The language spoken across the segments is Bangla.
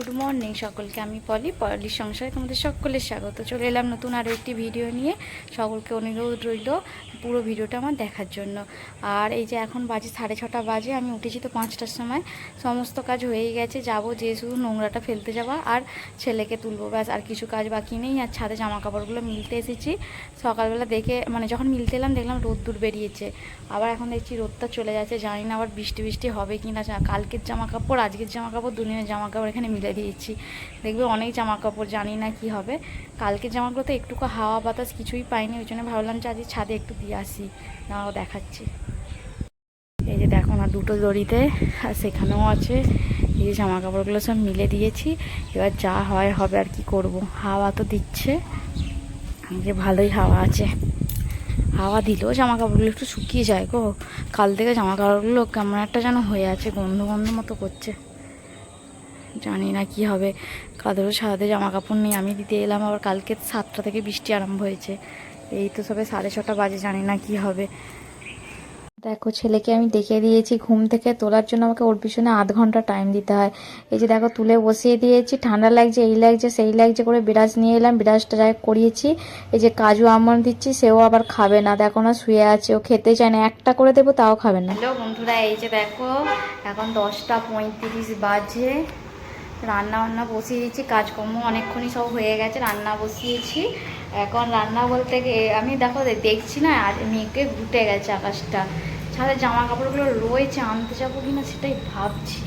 গুড মর্নিং সকলকে, আমি পলি, পলির সংসারে তোমাদের সকলের স্বাগত। চলে এলাম নতুন আরও একটি ভিডিও নিয়ে। সকলকে অনুরোধ রইল পুরো ভিডিওটা আমার দেখার জন্য। আর এই যে এখন বাজে সাড়ে ছটা বাজে, আমি উঠেছি তো পাঁচটার সময়। সমস্ত কাজ হয়েই গেছে, যাব যে শুধু নোংরাটা ফেলতে যাওয়া আর ছেলেকে তুলবো, ব্যাস, আর কিছু কাজ বাকি নেই। আর ছাদে জামা কাপড়গুলো মিলতে এসেছি। সকালবেলা দেখে মানে যখন মিলতে এলাম, দেখলাম রোদ রোদ্দুর বেরিয়েছে। আবার এখন দেখছি রোদটা চলে যাচ্ছে, জানি না আবার বৃষ্টি বৃষ্টি হবে কি না কালকের জামা কাপড় আজকের জামা কাপড় দুদিনের জামা কাপড় এখানে মিলে দিয়েছি। দেখবে অনেক জামা কাপড় জানি না কি হবে। কালকের জামাগুলো তো একটুকু হাওয়া বাতাস কিছুই পাইনি, ওই জন্য ভাবলাম যে আজকে ছাদে একটু দিয়ে আসি নাও দেখাচ্ছি। এই যে দেখো না, দুটো দড়িতে, আর সেখানেও আছে। এই যে জামা কাপড়গুলো সব মিলে দিয়েছি। এবার যা হয় হবে আর কি করব। হাওয়া তো দিচ্ছে। যে ভালোই হাওয়া আছে। হাওয়া দিলেও জামা কাপড়গুলো একটু শুকিয়ে যায় গো। কাল থেকে জামা কাপড়গুলো কেমন একটা যেন হয়ে আছে, গন্ধ গন্ধ মতো করছে। জানি না কি হবে। কাদেরও সারাতে জামা কাপড় নেই আমি দিতে এলাম আবার কালকে সাতটা থেকে বৃষ্টি আরম্ভ হয়েছে। এই তো সবে সাড়ে ছটা বাজে জানি না কি হবে। দেখো ছেলেকে আমি দেখে দিয়েছি ঘুম থেকে তোলার জন্য আমাকে ওর পিছনে আধ ঘণ্টা টাইম দিতে হয়। এই যে দেখো তুলে বসিয়ে দিয়েছি ঠান্ডা লাগছে এই লাগছে সেই লাগছে করে বিরাজ নিয়ে এলাম বিরাজটা যাই করিয়েছি এই যে কাজু আমন্ড দিচ্ছি সেও আবার খাবে না। দেখো না শুয়ে আছে ও খেতে চায় না একটা করে দেবো তাও খাবে না। হ্যালো বন্ধুরা এই যে দেখো এখন দশটা পঁয়ত্রিশ বাজে। রান্না বান্না বসিয়ে দিয়েছি কাজকর্ম অনেকক্ষণই সব হয়ে গেছে, রান্না বসিয়েছি। এখন রান্না বলতে গিয়ে আমি দেখো দেখছি না, আর মেঘে ঘুটে গেছে আকাশটা। ছাদের জামা কাপড়গুলো রয়েছে, আনতে যাব কিনা সেটাই ভাবছি।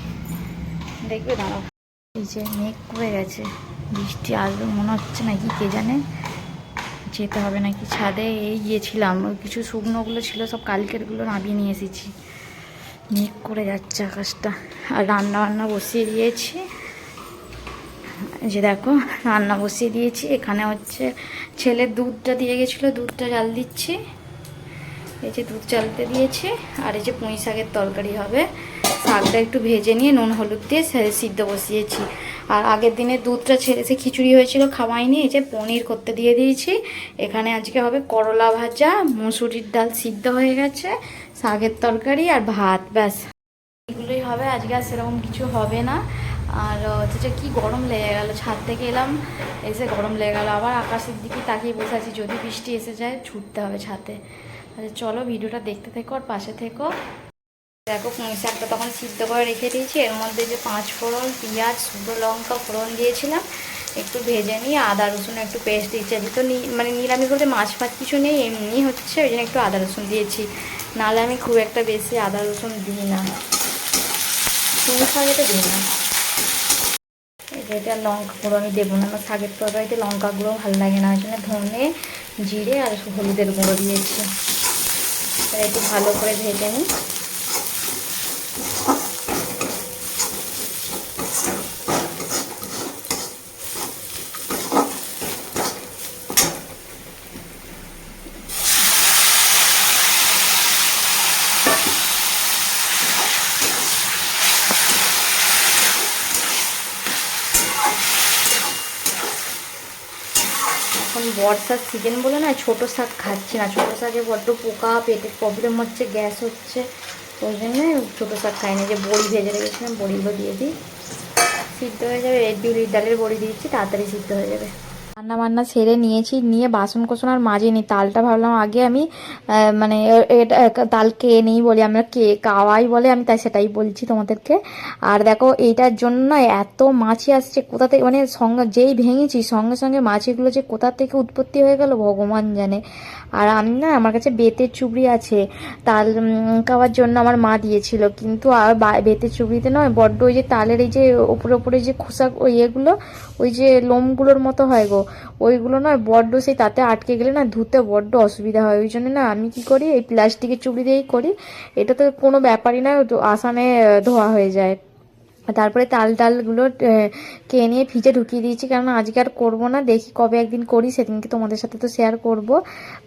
দেখবে দাঁড়াও। এই যে মেঘ করে গেছে, বৃষ্টি আসবে মনে হচ্ছে নাকি কে জানে। যেতে হবে নাকি ছাদে, এই গিয়েছিলাম কিছু শুকনোগুলো ছিল, সব কালকেরগুলো নামিয়ে নিয়ে এসেছি। মেঘ করে যাচ্ছে আকাশটা। আর রান্না বান্না বসিয়ে দিয়েছি। যে দেখো, রান্না বসিয়ে দিয়েছি। এখানে হচ্ছে ছেলের দুধটা দিয়ে গেছিল, দুধটা জাল দিচ্ছি। এই যে দুধ চালতে দিয়েছি, আর এই যে পুঁই শাকের তরকারি হবে। শাকটা একটু ভেজে নিয়ে নুন, হলুদ দিয়ে সিদ্ধ বসিয়েছি। আর আগের দিনে দুধটা ছেড়ে সে খিচুড়ি হয়েছিল, খাওয়াইনি, এই যে পনির করতে দিয়ে দিয়েছি। এখানে আজকে হবে করলা ভাজা, মুসুরির ডাল সিদ্ধ হয়ে গেছে, শাকের তরকারি আর ভাত, ব্যাস। এগুলোই হবে, আজকে আর সেরকম কিছু হবে না। আর হচ্ছে কি গরম লেগে গেল, ছাদ থেকে এলাম, এসে গরম লেগে গেল, আবার আকাশের দিকে তাকিয়ে বসে আছি, যদি বৃষ্টি এসে যায়, ছুটতে হবে ছাদে। আচ্ছা চলো ভিডিওটা দেখতে থেকো আর পাশে থেকো। দেখো, পুঁই শাকটা তখন সিদ্ধ করে রেখে দিয়েছি, এর মধ্যে যে পাঁচ ফোড়ন, পেঁয়াজ, শুকনো লঙ্কা ফোড়ন দিয়েছিলাম, একটু ভেজে নিয়ে আদা, রসুন, একটু পেস্ট দিয়েছি। আজকে তো মানে নিরামিষ বলতে মাছ ফাছ কিছু নেই, এমনি হচ্ছে, ওই জন্য একটু আদা, রসুন দিয়েছি। নাহলে আমি খুব একটা বেশি আদা, রসুন দিই না। পুঁই শাকেতে দিই না। এটা লঙ্কা গুঁড়ো আমি দেবো না। আমার শাকের তরকারিতে লঙ্কা গুঁড়ো ভালো লাগে না। ওই জন্য ধনে, জিরে আর হলুদের গুঁড়ো দিয়েছি। এটা একটু ভালো করে ভেজে নিই এখন বর্ষার সিজন বলে না, ছোটো শাক খাচ্ছি না। ছোটো শাকে বড্ড পোকা পেটের প্রবলেম হচ্ছে গ্যাস হচ্ছে। ওই জন্যে ছোটো শাক খাই না যে বড়ি ভেজে রেখেছিলাম, বড়িগুলো দিয়ে দিই। সিদ্ধ হয়ে যাবে এই বিউলির ডালের বড়ি দিয়েছি, তাড়াতাড়ি সিদ্ধ হয়ে যাবে। রান্না বান্না সেরে নিয়েছি নিয়ে বাসন কোসন আর মাজিনি। তালটা ভাবলাম আগে আমি মানে এটা তাল কে নেই বলি আমরা কে কাওয়াই বলে আমি তাই সেটাই বলছি তোমাদেরকে। আর দেখো এইটার জন্য এত মাছি আসছে কোথা থেকে মানে সঙ্গে যেই ভেঙেছি সঙ্গে সঙ্গে মাছিগুলো যে কোথা থেকে উৎপত্তি হয়ে গেল ভগবান জানে। আর আমি না আমার কাছে বেতের চুবড়ি আছে তাল উম, খাওয়ার জন্য আমার মা দিয়েছিল। কিন্তু আর বেতের চুবড়িতে নয় বড্ড ওই যে তালের এই যে ওপরে ওপরে যে খোসা ইয়েগুলো ওই যে লোমগুলোর মতো হয় গো। ওইগুলো না বড্ড সেই তাতে আটকে গেলে না ধুতে বড্ড অসুবিধা হয়। ওই জন্য না আমি কি করি এই প্লাস্টিকের চুড়ি দিয়েই করি। এটা তো কোনো ব্যাপারই না আহ, ধোয়া হয়ে যায়। তারপরে তাল টালগুলো আহ, কে নিয়ে ফ্রিজে ঢুকিয়ে দিয়েছি। কারণ আজকে আর করব না দেখি কবে একদিন করি সেদিনকে তোমাদের সাথে তো শেয়ার করব।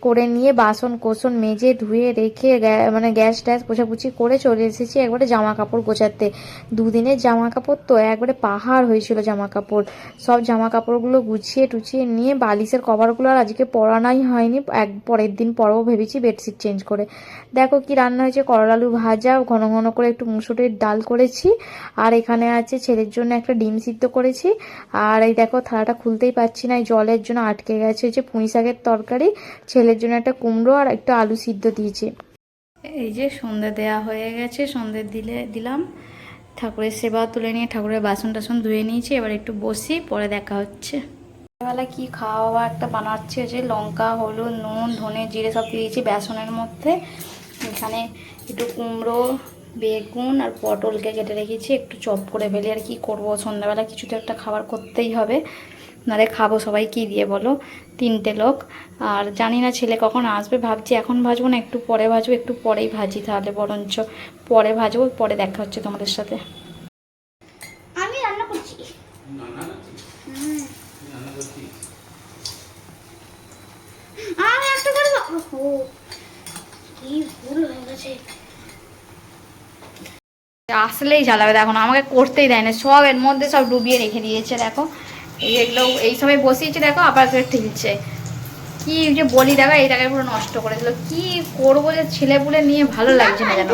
করে নিয়ে বাসন কোসন মেজে ধুয়ে রেখে মানে গ্যাস ট্যাস পোছাপুছি করে চলে এসেছি একবারে জামা কাপড় গোছাতে। দুদিনের জামা কাপড় তো একবারে পাহাড় হয়েছিল জামা কাপড় সব জামা কাপড়গুলো গুছিয়ে টুছিয়ে নিয়ে বালিশের কভারগুলো আর আজকে পরানাই হয়নি এক পরের দিন পরও ভেবেছি বেডশিট চেঞ্জ করে। দেখো কি রান্না হয়েছে করলা আলু ভাজা ঘন ঘন করে একটু মুসুরির ডাল করেছি। আর এখানে আছে, ছেলের জন্য একটা ডিম সিদ্ধ করেছি। আর এই দেখো, থালাটা খুলতেই পারছি না, এই জলের জন্য আটকে গেছে। যে পুঁই শাকের তরকারি, ছেলের জন্য একটা কুমড়ো আর একটু আলু সিদ্ধ দিয়েছি। এই যে সন্ধে দেয়া হয়ে গেছে, সন্ধে দিলে, দিলাম। ঠাকুরের সেবা তুলে নিয়ে ঠাকুরের বাসন টাসন ধুয়ে নিয়েছি, এবার একটু বসি, পরে দেখা হচ্ছে। বেলা কি খাওয়া একটা বানাচ্ছি যে লঙ্কা, হলুদ, নুন, ধনে, জিরে সব দিয়েছি বেসনের মধ্যে। এখানে একটু কুমড়ো বেগুন আর পটলকে কেটে রেখেছি, একটু চপ করে ফেলি। আর কি করব? সন্ধ্যাবেলা কিছু তো একটা খাবার করতেই হবে। নারে খাব সবাই, কি দিয়ে বলো? তিনটে লোক। আর জানি না ছেলে কখন আসবে, ভাবছি এখন ভাজবো না, একটু পরে ভাজবো, একটু পরেই ভাজি তাহলে। বরঞ্চ পরে ভাজবো, পরে দেখা হচ্ছে তোমাদের সাথে আমি রান্না করছি আর একটা করব ওহো কি ভুল হয়ে গেছে আসলেই জ্বালাবে দেখো না আমাকে করতেই দেয় না। সব এর মধ্যে সব ডুবিয়ে রেখে দিয়েছে দেখো। এই এগুলো এই সময় বসিয়েছে দেখো আবার ঠিলছে। কি যে বলি দেখো এইটাকে পুরো নষ্ট করে দিল কি করব যে ছেলে পুলে নিয়ে ভালো লাগছে না যেন।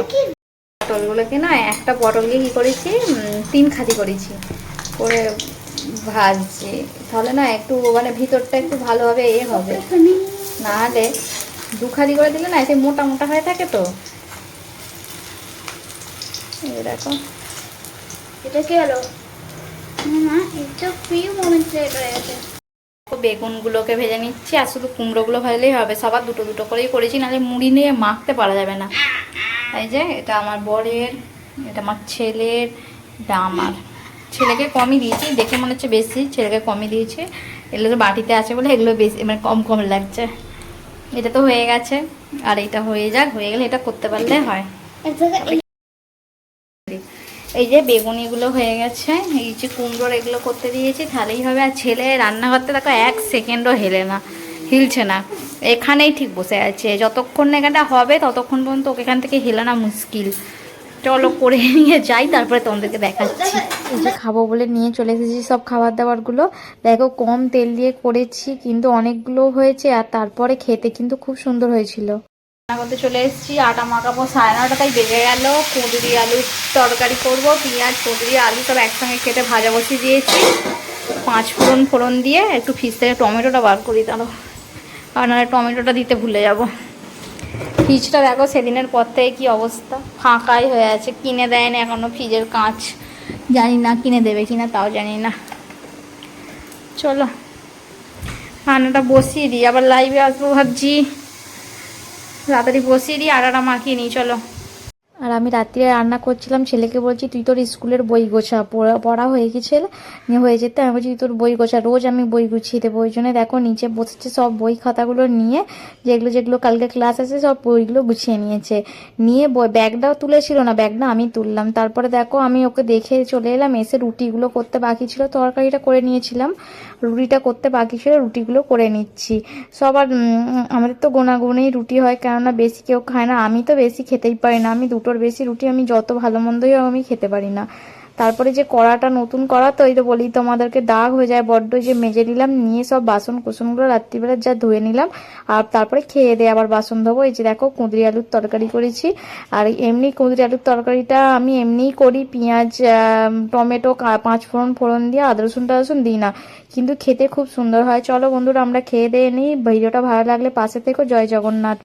পটলগুলোকে না একটা পটলকে কি করেছি তিন খাদি করেছি। করে ভাজছি। তাহলে না একটু মানে ভিতরটা একটু ভালোভাবে এ হবে। না হলে দু খাদি করে দিলে না এসে মোটা মোটা হয়ে থাকে তো। এই দেখো। এটা কি হলো? এটা বেগুনগুলোকে ভেজে নিচ্ছি আর শুধু কুমড়োগুলো ভাজলেই হবে। সবার দুটো দুটো করেই করেছি নাহলে মুড়ি নিয়ে মাখতে পারা যাবে না। এই যে এটা আমার বরের এটা আমার ছেলের এটা আমার। ছেলেকে কমই দিয়েছি দেখে মনে হচ্ছে বেশি ছেলেকে কমই দিয়েছি। এগুলো তো বাটিতে আছে বলে এগুলো বেশি মানে কম কম লাগছে। এটা তো হয়ে গেছে আর এটা হয়ে যাক হয়ে গেলে এটা করতে পারলে হয়। এক জায়গায় এই- যে বেগুনিগুলো হয়ে গেছে, এই যে কুমড়োর এগুলো করতে দিয়েছি, তাহলেই হবে। আর ছেলে রান্না করতে দেখো এক সেকেন্ডও হেলে না, হিলছে না। এখানেই ঠিক বসে আছে। যতক্ষণ না এখানটা হবে, ততক্ষণ পর্যন্ত ওকে এখান থেকে হেলানো মুশকিল। চলো করে নিয়ে যাই, তারপরে তোমাদেরকে দেখাচ্ছি। এই যে খাব বলে নিয়ে চলে এসেছি সব খাবার দাবারগুলো দেখো কম তেল দিয়ে করেছি, কিন্তু অনেকগুলো হয়েছে, আর তারপরে খেতে কিন্তু খুব সুন্দর হয়েছিল। করতে চলে এসেছি, আটা মাখাবো, সাড়ে নটায় বেজে গেল। কুঁদরি আলুর তরকারি করব, পেঁয়াজ, কুঁদরি, আলু সব একসঙ্গে কেটে ভাজা বসিয়ে দিয়েছি। পাঁচ ফোড়ন ফোড়ন দিয়ে একটু ফ্রিজ থেকে টমেটোটা বার করি তাহলে আর নাহলে টমেটোটা দিতে ভুলে যাব। ফ্রিজটা দেখো সেদিনের পর থেকে কী অবস্থা, ফাঁকাই হয়ে আছে, কিনে দেয় না এখনও ফ্রিজের কাঁচ। জানি না কিনে দেবে কিনা, তাও জানি না। চলো রান্নাটা বসিয়ে দিই, আবার লাইভে আসব ভাবছি। তাড়াতাড়ি বসিয়ে দিই আটাটা মাখিয়ে নিই চলো। আর আমি রাত্রিরে রান্না করছিলাম, ছেলেকে বলছি, তুই তোর স্কুলের বই গোছা, পড়া হয়ে গেছে হয়ে যেতে। আমি বলছি, তুই তোর বই গোছা, রোজ আমি বই গুছিয়ে দেবো। ওই জন্য দেখো, নিচে বসেছে সব বই খাতাগুলো নিয়ে, যেগুলো যেগুলো কালকে ক্লাস আছে, সব বইগুলো গুছিয়ে নিয়েছে। নিয়ে বই, ব্যাগটাও তুলেছিল না, ব্যাগটা আমি তুললাম। তারপরে দেখো, আমি ওকে দেখে চলে এলাম, এসে রুটিগুলো করতে বাকি ছিল, তরকারিটা করে নিয়েছিলাম। রুটিটা করতে বাকি ছিল, রুটিগুলো করে নিচ্ছি। সবার আমাদের তো গোনাগুনেই রুটি হয়, কেননা বেশি কেউ খায় না। আমি তো বেশি খেতেই পারি না। আমি দুটোর বেশি রুটি, আমি যত ভালো মন্দই আমি খেতে পারি না। তারপরে যে কড়াটা নতুন কড়া তো এই তো বলি তোমাদেরকে দাগ হয়ে যায়, বড্ড যে মেজে নিলাম, নিয়ে সব বাসন কুসনগুলো রাত্রিবেলা যা ধুয়ে নিলাম, আর তারপরে খেয়ে দিয়ে আবার বাসন ধোবো। এই যে দেখো কুঁদরি আলুর তরকারি করেছি, আর এমনি কুঁদরি আলুর তরকারিটা আমি এমনিই করি, পেঁয়াজ টমেটো পাঁচ ফোড়ন ফোড়ন দিয়ে, আদা, রসুন, টাদা দিই না, কিন্তু খেতে খুব সুন্দর হয়। চলো বন্ধুরা, আমরা খেয়ে দিয়ে নিই। ভিডিওটা ভালো লাগলে পাশে থেকো। জয় জগন্নাথ।